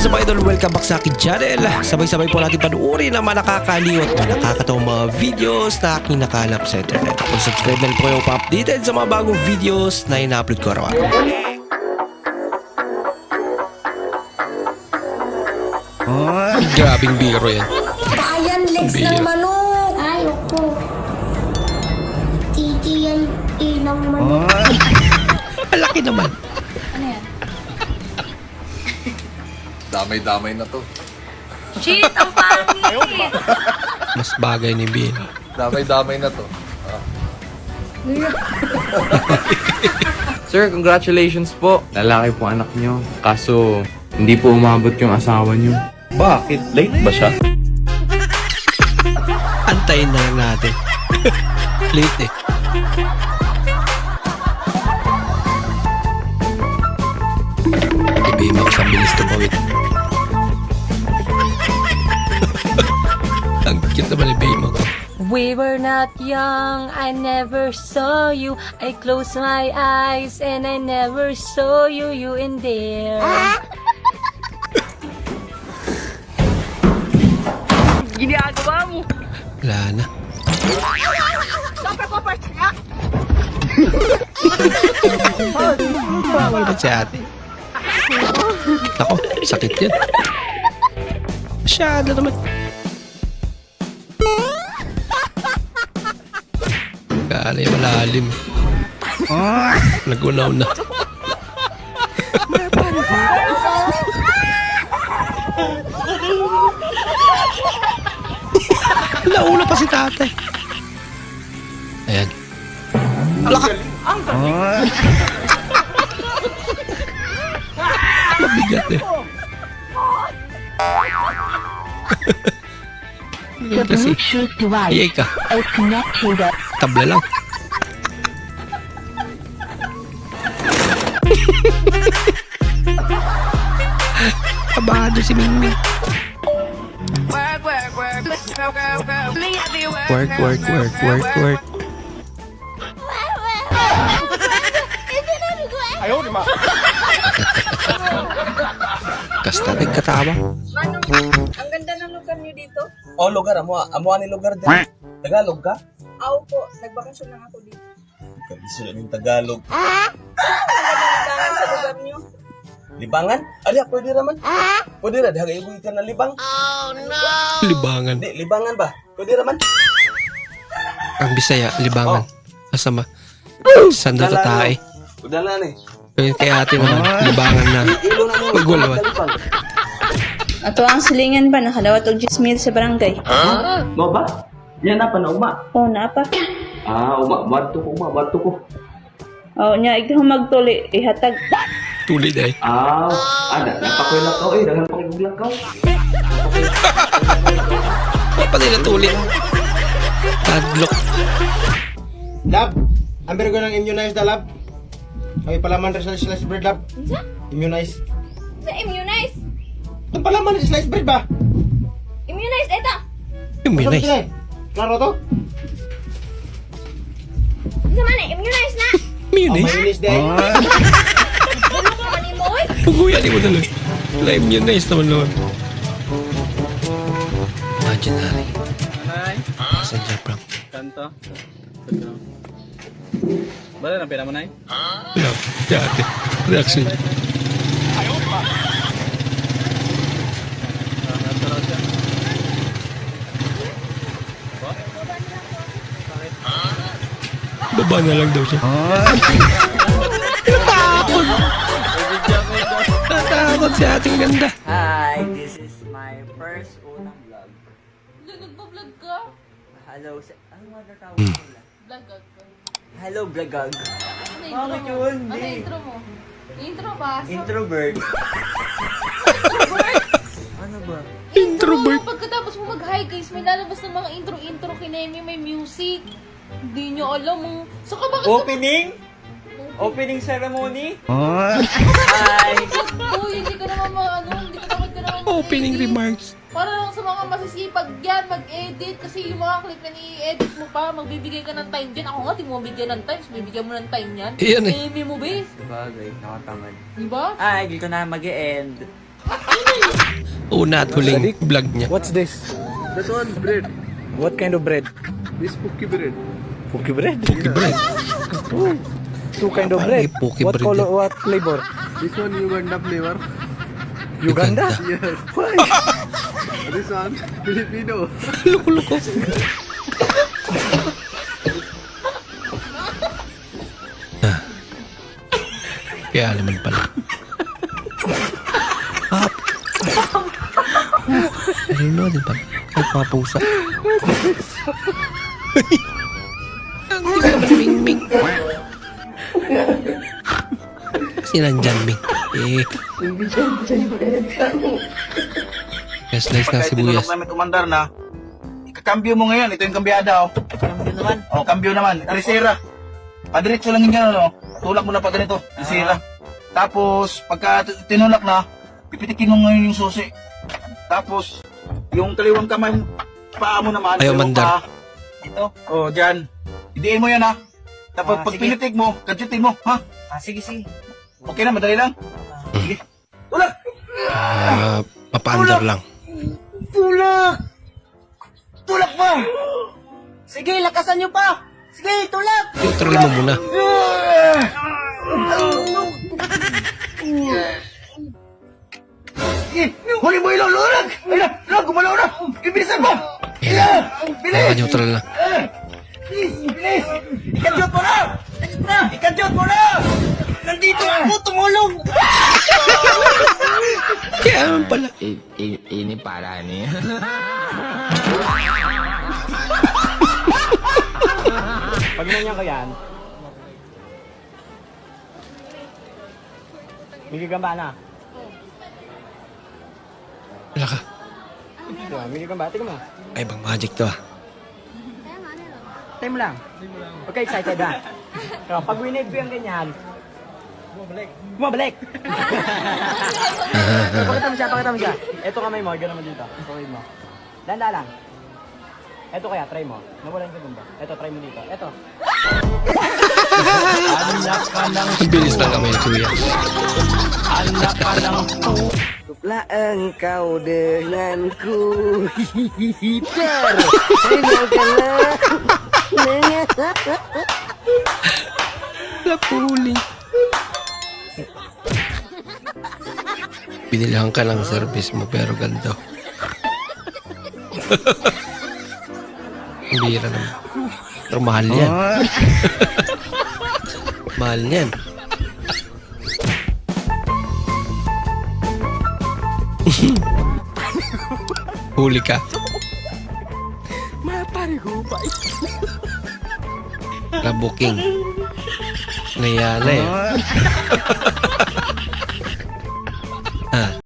What's up idol? Welcome back sa akin channel. Sabay-sabay po natin panuorin ang mga nakakaliw at mga nakakatawang mga videos na aking nakalap sa internet. Kung subscribe na rin po kayo pa-updated sa mga bagong videos na ina-upload ko araw-araw. Grabing biro yan. Bayan legs Bira. ng manok. Ayoko. Titi yan ilang manok. Ang laki naman. Damay-damay na to. Shit, ang pangit. Mas bagay ni Bino. Damay-damay na to. Sir, congratulations po. Lalaki po anak nyo. Kaso, hindi po umabot yung asawa nyo. Bakit? Late ba siya? Antayin na lang natin. Late eh. Ibima ko sa bilis tumawid. Ibima ko. We were not young, I never saw you. I closed my eyes and I never saw you, you in there. Wala na. Bawal ba si ate? Ako, sakit yun. Masyado naman. Yung malalim. Nagunaw na. Nauna pa si tatay. Ayan. Alaka! Mabigat eh. Ganyan kasi. Bluetooth device ka. is connected. Tabla lang. Kabado si Mingming. Work, work, work, work, work. Kasta nagkatama. Ang ganda ng lugar niyo dito. Oh, lugar. Amo, amo ani lugar din. Tagalog ka? Ako po, nagbakasyon lang ako dito. Gusto ng Tagalog. Ang ganda ng sa lugar niyo. Libangan? Ali, pwede raman. Pwede ra, dahil ibuhi ka ng libang. Libangan. Di, libangan ba? Pwede raman. Ang Bisaya, libangan. Asama. Sando to tae. Udala ni. Kaya kay ate naman, libangan na. Ilo na mo. Ato ang silingan ba nakadawat og 10 mil sa barangay? Mo ba? Yan na pa na uma. Oh, na pa. Ah, uma. Barto ko, uma. Barto ko. Oh, nya ikaw magtuli ihatag. Tulid ay. Ah, ada. Napakoy lakaw eh. Dagan pakigog lakaw. Huwag pa nila tulid. Tadlock. Lab, ambil ko ng immunize na lab. Kami palaman rin sa slice bread lab. Immunize. Sa immunize. Itong palaman sa slice bread ba? Immunize, eto. Ano sila eh? Klaro to? Sa man eh, immunize na. Oh, Minay? mayonnaise din. Bulok naman ni mo. Live yun, nice naman naman. Imaginary. Passenger prank. Kanto. Bala na pera mo na eh. Wala. Ate. Reaction niya. Baba na lang daw siya. Natakot! Natakot si ating ganda. Hi, this is my first unang vlog. Nagpa-vlog ka? Hello, sa... Ano nga tatawag nila? Vlog ka. Hello, vlogag. Ano Bakit intro mo? yun? Ano intro mo? Intro pa. So, Introvert. ano ba? Introvert. Pagkatapos mo mag-hi guys, may lalabas ng mga intro-intro kinemi, may music. Hindi nyo alam mo. So ka bakit Opening? Opening ceremony? Hi! Uy, hindi ka naman ma, ano, hindi ka naman ka naman Opening mag-edit. remarks. Para lang sa mga masisipag yan, mag-edit. Kasi yung mga clip na i-edit mo pa, magbibigay ka ng time dyan. Ako nga, di mo bigyan ng time. So, bibigyan mo ng time yan. Iyan eh. Amy mo, base. Bagay, nakatamad. Di ba? Ay, dito na mag end Una at huling vlog niya. What's this? That one, bread. What kind of bread? This cookie bread. Cookie bread? Cookie bread. Two kind of bread. cookie what bread color, yan. what flavor? This one, Uganda flavor. Uganda? Yes. this one, Filipino. Loko-loko. Ah. Kaya naman pala. Hap. Ano din pala? Ay, mga pusa. Naman ming-ming. Kasi nandyan, Ming. Eh. Yes, nice na sibuyas. namin umandar na, ikakambyo mo ngayon. Ito yung kambyada, oh. Kambyo naman? Oh, kambyo naman. Risera. Padiretso lang yun, ano. Tulak mo na pa ganito. Risera. Tapos, pagka tinulak na, pipitikin mo ngayon yung susi. Tapos, yung kaliwang kamay, mo, paa mo naman. Ayaw mandar. paa. Ito. Oh, dyan. Idiin mo yan, ha. Tapos, pag pinitik mo, kadjutin mo, ha? Ah, sige, sige. Okay na, madali lang. Sige. Tulak! Ah, papaandar lang. Tulak! Tulak pa! Sige, lakasan nyo pa! Sige, tulak! Neutral mo muna. Sige, huli mo ilong lurag! Ay na, lurag, gumalaw na! Ibilisan mo! Yan. Bilis! Naka-neutral na. Bilis! Nandito ako, tumulong! Kaya naman pala. ini parah nih. Pag nanyan ka yan, Migi gamba na. Wala ka. Diba? Migi gamba, tingnan mo. Ay, bang magic to ah. Time lang. Huwag ka excited ha. Pero pag winave ko yung ganyan, bumabalik. Bumabalik! pakita mo siya, pakita mo siya. Ito kamay mo, gano'n mo dito. Pakita mo. Danda lang. Ito kaya, try mo. Nawalan ka gumba. Ito, try mo dito. Ito. Ang bilis lang kami Kuya. Lah engkau denganku. Hihihitar. Tinggalkanlah. Lapuling. Binilhan ka ng service mo pero ganito. Ang bira naman. Pero mahal yan. mahal yan. Huli ka. Na booking. Naya na eh. Ah.